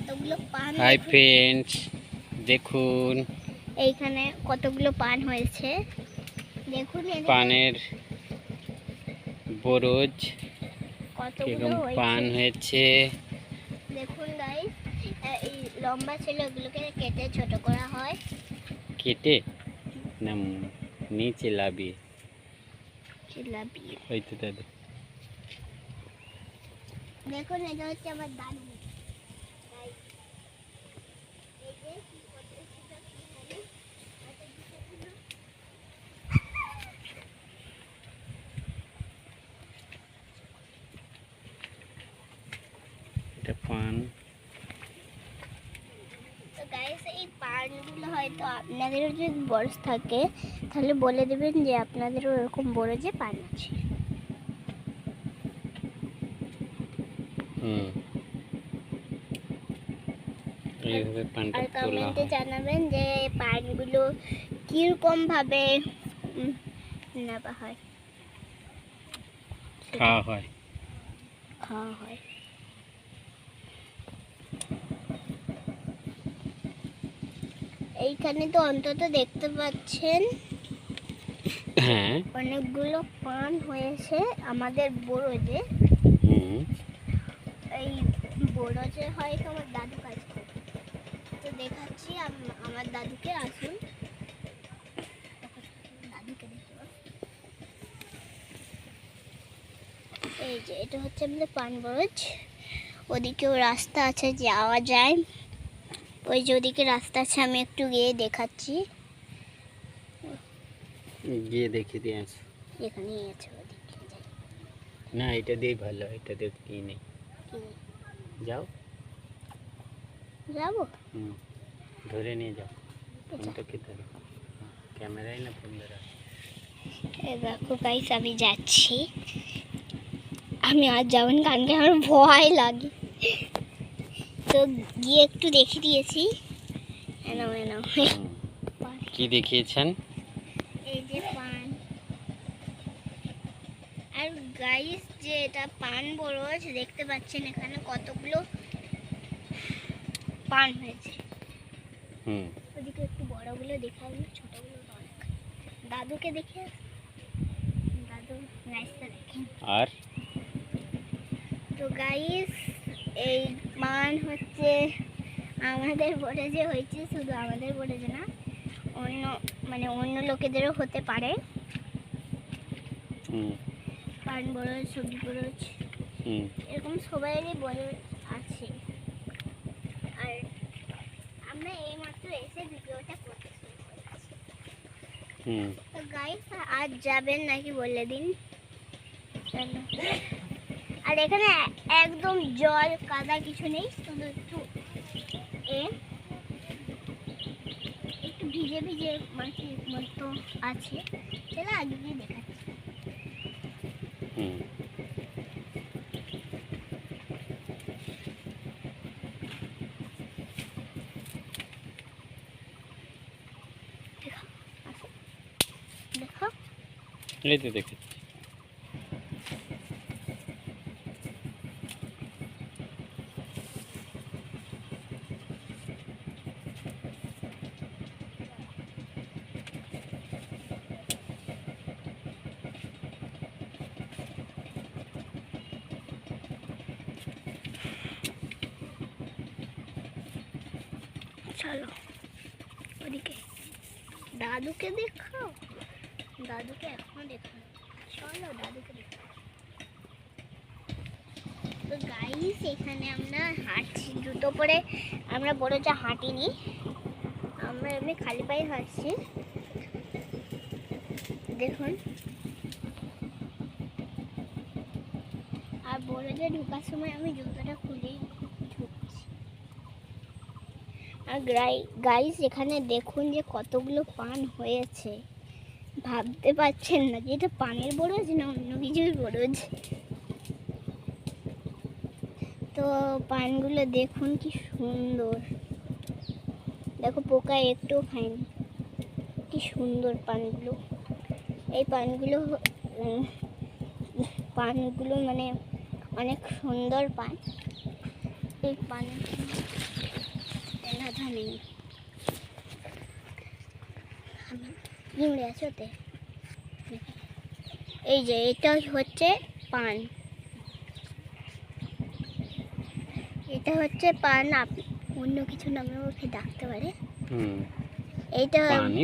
কতগুলো পান high. Friends দেখুন। এইখানে কতগুলো পান হয়েছে? দেখুন পানের বরজ কতগুলো পান হয়েছে। দেখুন গাইস এই লম্বা ছিল এগুলোকে কেটে ছোট করা হয়। কেটে? না নিচে লাবিয়ে। জিলাপি ওই তো দাদা। দেখুন এটা হচ্ছে আমার দাদু Guys, এই যে কি করতেছিল কি জানি? হাতে দিতেছিল। এটা পান। এই পানগুলো হয়তো আপনাদেরও যদি বরজ থাকে তাহলে বলে দেবেন যে আপনাদেরও এরকম বরজে পান আছে। হুম। এইভাবে পানটা আর কমেন্টে জানাবেন যে পানগুলো কীরকম ভাবে নেওয়া হয়। খাওয়া হয়। খাওয়া হয়। এইখানে তো অন্তত দেখতে পাচ্ছেন। হ্যাঁ। অনেকগুলো পান হয়েছে আমাদের হুম। এই বড়জে হয়তো আমার দাদু কাজ করে। তো দেখাচ্ছি আম- আমার দাদুকে আসুন। দাদুকে এই যে এটা হচ্ছে আমাদের পান বরজ ওদিকেও রাস্তা আছে যাওয়া যায়। ওই যে ওদিকে রাস্তা আছে আমি একটু গিয়ে দেখাচ্ছি। গিয়ে দেখে দিয়ে আস। এখানেই আছে ওদিকে না এটা দিয়ে ভালো এটা দিয়ে কি নেই? যাও। যাব? হুম ধরে নিয়ে যাও। ফোনটা কে ধরে? ক্যামেরাই না ফোন ধরা? দেখো গাইস আমি যাচ্ছি। আমি আর যাবেন কারণ কি আমার ভয় লাগে। তো গিয়ে একটু দেখে দিয়েছি। এনাও এনাও। কি দেখিয়েছেন? এই যে পান। আর গাইস যে এটা পান বরজ দেখতে পাচ্ছেন এখানে কতগুলো পান হয়েছে। হুম। ওদিকে একটু বড়গুলো দেখাবো ছোটগুলো অনেক। দাদুকে দেখে দাদু নাইসটা দেখেন আর? তো গাইস এই মান হচ্ছে আমাদের বোর্ডে যে হয়েছে শুধু আমাদের বোর্ডে যে না অন্য মানে অন্য লোকেদেরও হতে পারে। পান বরজ সবজি বরজ হুম। এরকম সবাইয়েরই বরজ আছে। আর আমরা এইমাত্র এসে ভিডিওটা করতে গাইস আজ যাবেন নাকি বলে দিন? চলো। আর এখানে একদম জল কাদা কিছু নেই শুধু একটু এ। একটু ভিজে ভিজে মাটির মতো আছে। চলো আগে গিয়ে দেখাচ্ছি। দেখো। দেখো। এই তো দেখি চলো, ওদিকে। দাদুকে দেখো? দাদুকে এখন দেখো চলো, দাদুকে দেখো। তো গাইস এখানে আমরা হাঁটছি। জুতো পরে আমরা বড় যা হাঁটিনি, আমরা এমনি খালি পায়ে হাঁটছি। দেখুন। আর বড় যে ঢোকার সময় আমি জুতোটা খুলেই আর গাইস এখানে দেখুন যে কতগুলো পান হয়েছে। ভাবতে পারছেন না যে এটা পানের বরজ না অন্য কিছুর বরজ। তো পানগুলো দেখুন কি সুন্দর। দেখো, পোকা একটু খায়নি। কি সুন্দর পানগুলো। এই পানগুলো পানগুলো মানে অনেক সুন্দর পান। এই পান নেই নিমড়ে আছে ওতে এই যে এটা হচ্ছে পান। এটা হচ্ছে পান অন্য কিছু নামে ওকে ডাকতে পারে। এইটা পানি